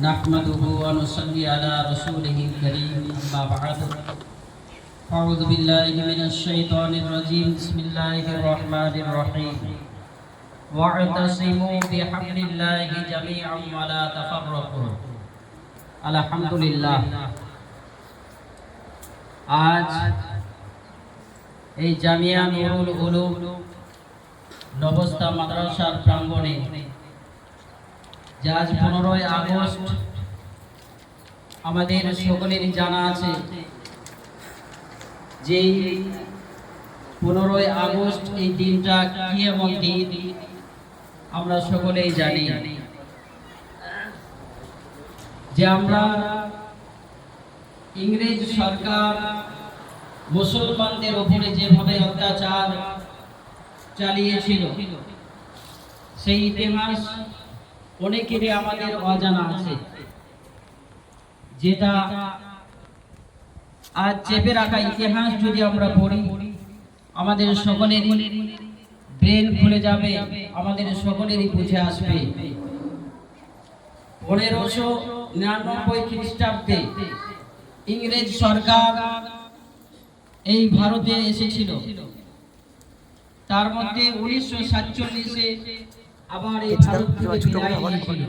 نحمده ونصلي على رسوله الكريم أما بعد أعوذ بالله من الشيطان الرجيم بسم الله الرحمن الرحيم واعتصموا بحبل الله جميعا ولا تفرقوا الحمد لله আজ এই জামিয়া নুরুল উলুম নবস্তা মাদ্রাসার প্রাঙ্গণে যে আজ পনেরোই আগস্ট আমাদের সকলেরই জানা আছে যে পনেরোই আগস্ট এই দিনটা কি এমন দিন আমরা সকলেই জানি। যে আমরা ইংরেজ সরকার মুসলমানদের উপরে যেভাবে অত্যাচার চালিয়েছিল, সেই ইতিহাস অনেকেরই আমাদের অজানা আছে, যেটা আজ চেপে রাখা ইতিহাস যদি আমরা পড়ি, আমাদের সকলেরই ব্রেন খুলে যাবে, আমাদের সকলেরই বুঝে আসবে। পনেরোশো নিরানব্বই খ্রিস্টাব্দে ইংরেজ সরকার এই ভারতে এসেছিল। তার মধ্যে উনিশশো সাতচল্লিশে আবার এই ভারত থেকে বিদায় নিয়েছিল